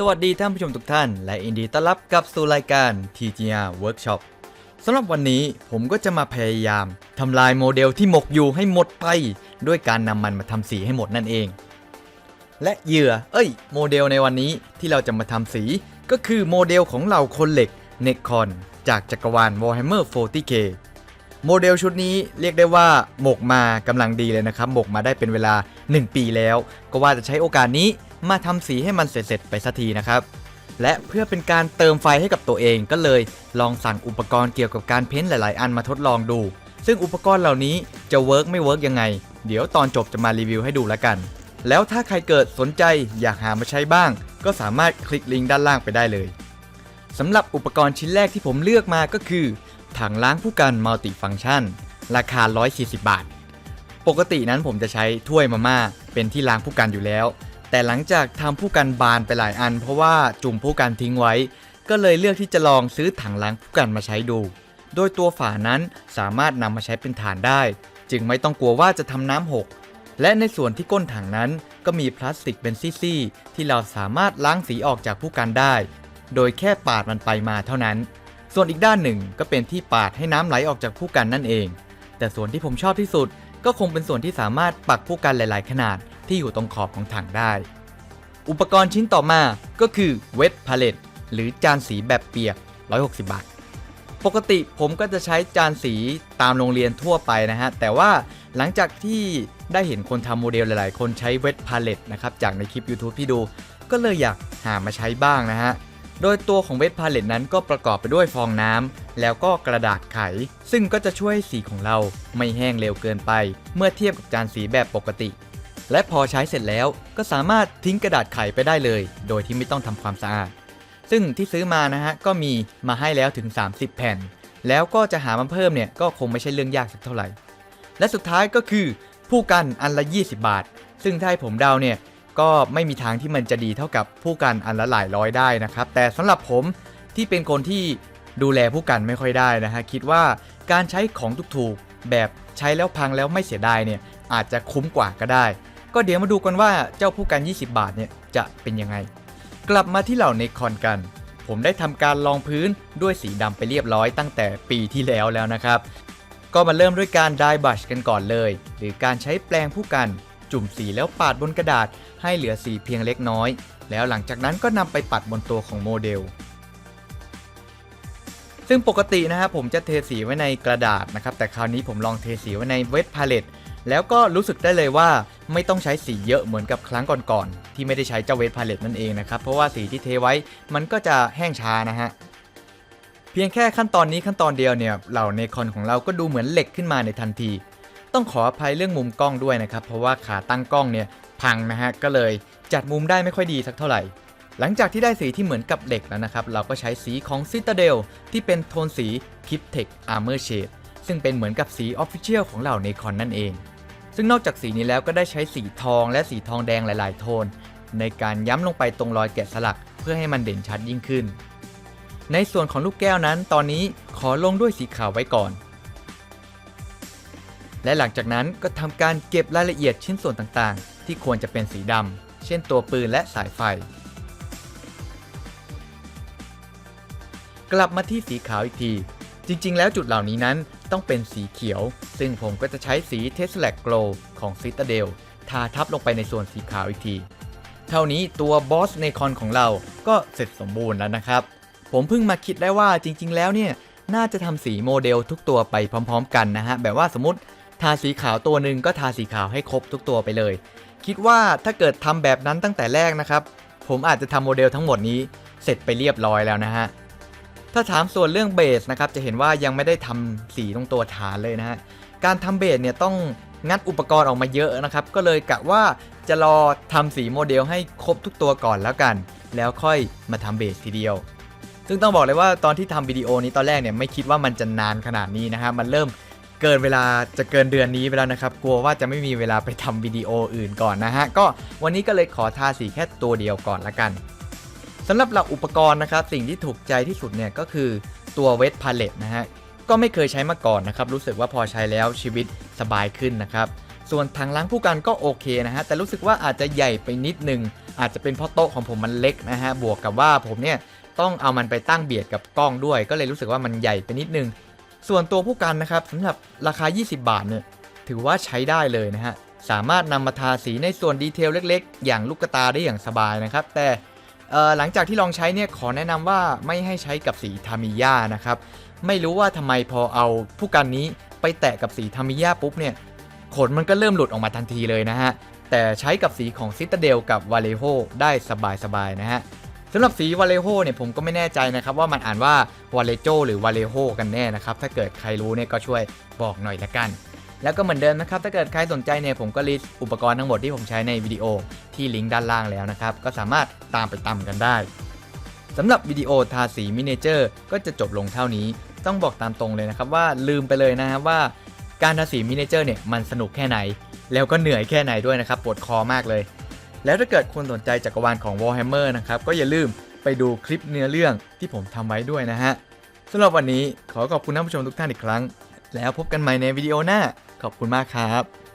สวัสดีท่านผู้ชมทุกท่าน และยินดีต้อนรับกลับสู่รายการ TGR Workshop สำหรับวันนี้ผมก็จะมาพยายามทำลายโมเดลที่หมกอยู่ให้หมดไป ด้วยการนำมันมาทำสีให้หมดนั่นเอง และเหยื่อ เอ้ย โมเดลในวันนี้ที่เราจะมาทำสี ก็คือโมเดลของเหล่าคนเหล็กเนคอนจากจักรวาล Warhammer 40k โมเดลชุดนี้เรียกได้ว่าหมกมากำลังดีเลยนะครับ หมกมาได้เป็นเวลา 1 ปีแล้ว ก็ว่าจะใช้โอกาสนี้ มาทำสีให้มันเสร็จๆไปสักทีนะครับ และเพื่อเป็นการเติมไฟให้กับตัวเองก็เลยลองสั่งอุปกรณ์เกี่ยวกับการเพ้นหลาย ๆ อันมาทดลองดู ซึ่งอุปกรณ์เหล่านี้จะเวิร์กไม่เวิร์กยังไง เดี๋ยวตอนจบจะมารีวิวให้ดูแล้วกัน แล้วถ้าใครเกิดสนใจอยากหามาใช้บ้าง ก็สามารถคลิกลิงก์ด้านล่างไปได้เลยสำหรับอุปกรณ์ชิ้นแรกที่ผมเลือกมาก็คือ ถังล้างผู้กันมัลติฟังชันราคา 140 บาท ปกตินั้นผมจะใช้ถ้วยมาม่าเป็นที่ล้างผู้กันอยู่แล้ว แต่หลังจากทำผู้กันบานไปหลายอัน เพราะว่าจุ่มผู้กันทิ้งไว้ ก็เลยเลือกที่จะลองซื้อถังล้างผู้กันมาใช้ดู โดยตัวฝานั้นสามารถนำมาใช้เป็นฐานได้ จึงไม่ต้องกลัวว่าจะทำน้ำหก และในส่วนที่ก้นถังนั้นก็มีพลาสติกเป็นซี่ๆที่เราสามารถล้างสีออกจากผู้กันได้ โดยแค่ปาดมันไปมาเท่านั้น ส่วนอีกด้านหนึ่งก็เป็นที่ปาดให้น้ำไหลออกจากผู้กันนั่นเอง แต่ส่วนที่ผมชอบที่สุดก็คงเป็นส่วนที่สามารถปักผู้กันหลาย ๆ ขนาด ที่อยู่ตรงขอบของถังได้ อุปกรณ์ชิ้นต่อมาก็คือเวทพาเลตหรือจานสีแบบเปียก 160 บาท ปกติผมก็จะใช้จานสีตามโรงเรียนทั่วไปนะฮะ แต่ว่าหลังจากที่ได้เห็นคนทำโมเดลหลาย ๆ คนใช้เวทพาเลตนะครับ จากในคลิป YouTube ที่ดู ก็เลยอยากหามาใช้บ้างนะฮะโดยตัวของเวทพาเลตนั้นก็ประกอบไปด้วยฟองน้ำแล้วก็กระดาษไข ซึ่งก็จะช่วยสีของเราไม่แห้งเร็วเกินไป เมื่อเทียบกับจานสีแบบปกติ และพอใช้เสร็จแล้วก็สามารถทิ้งกระดาษไขไปได้เลย โดยที่ไม่ต้องทำความสะอาด ซึ่งที่ซื้อมานะฮะก็มีมาให้แล้วถึง 30 แผ่น แล้วก็จะหามาเพิ่มเนี่ยก็คงไม่ใช่เรื่องยากสักเท่าไหร่ และสุดท้ายก็คือผู้กันอันละ 20 บาท ซึ่งถ้าผมเดาเนี่ยก็ไม่มีทางที่มันจะดีเท่ากับผู้กันอันละหลายร้อยได้นะครับ แต่สำหรับผมที่เป็นคนที่ดูแลผู้กันไม่ค่อยได้นะฮะคิดว่าการใช้ของถูกๆแบบใช้แล้วพังแล้วไม่เสียดายเนี่ยอาจจะคุ้มกว่าก็ได้ ก็เดี๋ยวมาดูกันว่าเจ้าผู้กัน 20 บาทเนี่ยจะเป็นยังไง กลับมาที่เหล่าเนคอนกัน ผมได้ทำการลองพื้นด้วยสีดำไปเรียบร้อยตั้งแต่ปีที่แล้วแล้วนะครับ ก็มาเริ่มด้วยการไดบัชกันก่อนเลย หรือการใช้แปรงผู้กันจุ่มสีแล้วปาดบนกระดาษให้เหลือสีเพียงเล็กน้อย แล้วหลังจากนั้นก็นำไปปัดบนตัวของโมเดล ซึ่งปกตินะครับผมจะเทสีไว้ในกระดาษนะครับ แต่คราวนี้ผมลองเทสีไว้ในเวทพาเลตแล้วก็รู้สึกได้เลยว่า ไม่ต้องใช้สีเยอะเหมือนกับครั้งก่อนๆที่ไม่ได้ใช้เจ้าเวทพาเลตนั่นเองนะครับ เพราะว่าสีที่เทไว้มันก็จะแห้งช้านะฮะเพียงแค่ขั้นตอนนี้ขั้นตอนเดียวเนี่ยเหล่าเนคอนของเราก็ดูเหมือนเหล็กขึ้นมาในทันที ต้องขออภัยเรื่องมุมกล้องด้วยนะครับ เพราะว่าขาตั้งกล้องเนี่ยพังนะฮะก็เลยจัดมุมได้ไม่ค่อยดีสักเท่าไหร่ หลังจากที่ได้สีที่เหมือนกับเหล็กแล้วนะครับ เราก็ใช้สีของ Citadel ที่เป็นโทนสี k i p t e c Armor Shade ซึ่งเป็นเหมือนกับสี Official ของเหล่าเนคอนนั่นเอง ซึ่งนอกจากสีนี้แล้วก็ได้ใช้สีทองและสีทองแดงหลาย ๆ โทน ในการย้ำลงไปตรงรอยแกะสลักเพื่อให้มันเด่นชัดยิ่งขึ้น ในส่วนของลูกแก้วนั้น ตอนนี้ขอลงด้วยสีขาวไว้ก่อน และหลังจากนั้นก็ทำการเก็บรายละเอียดชิ้นส่วนต่างๆ ที่ควรจะเป็นสีดำเช่นตัวปืนและสายไฟ กลับมาที่สีขาวอีกที จริง ๆ แล้วจุดเหล่านี้นั้น ต้องเป็นสีเขียว ซึ่งผมก็จะใช้สี t e s l a c Glow ของ Citadel ทาทับลงไปในส่วนสีขาวอีกที เท่านี้ตัวบอสในคอนของเราก็เสร็จสมบูรณ์แล้วนะครับ ผมเพิ่งมาคิดได้ว่าจริง ๆ แล้วเนี่ย น่าจะทำสีโมเดลทุกตัวไปพร้อม ๆ กันนะฮะ แบบว่าสมมติทาสีขาวตัวหนึ่งก็ทาสีขาวให้ครบทุกตัวไปเลย คิดว่าถ้าเกิดทำแบบนั้นตั้งแต่แรกนะครับ ผมอาจจะทำโมเดลทั้งหมดนี้เสร็จไปเรียบร้อยแล้วนะฮะ ถ้าถามส่วนเรื่องเบสนะครับจะเห็นว่ายังไม่ได้ทำสีตรงตัวฐานเลยนะฮะการทำเบสเนี่ยต้องงัดอุปกรณ์ออกมาเยอะนะครับ ก็เลยกะว่าจะรอทำสีโมเดลให้ครบทุกตัวก่อนแล้วกัน แล้วค่อยมาทำเบสทีเดียว ซึ่งต้องบอกเลยว่าตอนที่ทำวิดีโอนี้ตอนแรกเนี่ยไม่คิดว่ามันจะนานขนาดนี้นะฮะมันเริ่มเกินเวลาจะเกินเดือนนี้ไปแล้วนะครับ กลัวว่าจะไม่มีเวลาไปทำวิดีโออื่นก่อนนะฮะก็วันนี้ก็เลยขอทาสีแค่ตัวเดียวก่อนละกัน สำหรับหลักอุปกรณ์นะครับ สิ่งที่ถูกใจที่สุดเนี่ยก็คือตัวเวทพาเลตนะฮะก็ไม่เคยใช้มาก่อนนะครับ รู้สึกว่าพอใช้แล้วชีวิตสบายขึ้นนะครับ ส่วนถังล้างผู้กันก็โอเคนะฮะ แต่รู้สึกว่าอาจจะใหญ่ไปนิดนึง อาจจะเป็นเพราะโต๊ะของผมมันเล็กนะฮะ บวกกับว่าผมเนี่ยต้องเอามันไปตั้งเบียดกับกล้องด้วย ก็เลยรู้สึกว่ามันใหญ่ไปนิดนึง ส่วนตัวผู้กันนะครับสำหรับราคา 20 บาทเนี่ยถือว่าใช้ได้เลยนะฮะ สามารถนำมาทาสีในส่วนดีเทลเล็ก ๆ อย่างลูกตาได้อย่างสบายนะครับ แต่ หลังจากที่ลองใช้เนี่ยขอแนะนำว่าไม่ให้ใช้กับสีทามิยานะครับ ไม่รู้ว่าทำไมพอเอาผู้กันนี้ไปแตะกับสีทามิยาปุ๊บเนี่ยขนมันก็เริ่มหลุดออกมาทันทีเลยนะฮะ แต่ใช้กับสีของซิตาเดลกับวาเลโฮได้สบายๆนะฮะสำหรับสีวาเลโฮเนี่ยผมก็ไม่แน่ใจนะครับว่ามันอ่านว่าวาเลโจหรือวาเลโฮกันแน่นะครับ ถ้าเกิดใครรู้เนี่ยก็ช่วยบอกหน่อยละกัน แล้วก็เหมือนเดิมนะครับ ถ้าเกิดใครสนใจเนี่ยผมก็ลิสต์อุปกรณ์ทั้งหมดที่ผมใช้ในวิดีโอที่ลิงก์ด้านล่างแล้วนะครับ ก็สามารถตามไปตามกันได้สำหรับวิดีโอทาสีมินิเจอร์ก็จะจบลงเท่านี้ ต้องบอกตามตรงเลยนะครับว่าลืมไปเลยนะครับว่า การทาสีมินิเจอร์เนี่ยมันสนุกแค่ไหน แล้วก็เหนื่อยแค่ไหนด้วยนะครับปวดคอมากเลย แล้วถ้าเกิดคุณสนใจจักรวาลของ Warhammer นะครับก็อย่าลืมไปดูคลิปเนื้อเรื่องที่ผมทำไว้ด้วยนะฮะสำหรับวันนี้ขอขอบคุณท่านผู้ชมทุกท่านอีกครั้ง แล้วพบกันใหม่ในวิดีโอหน้า ขอบคุณมากครับ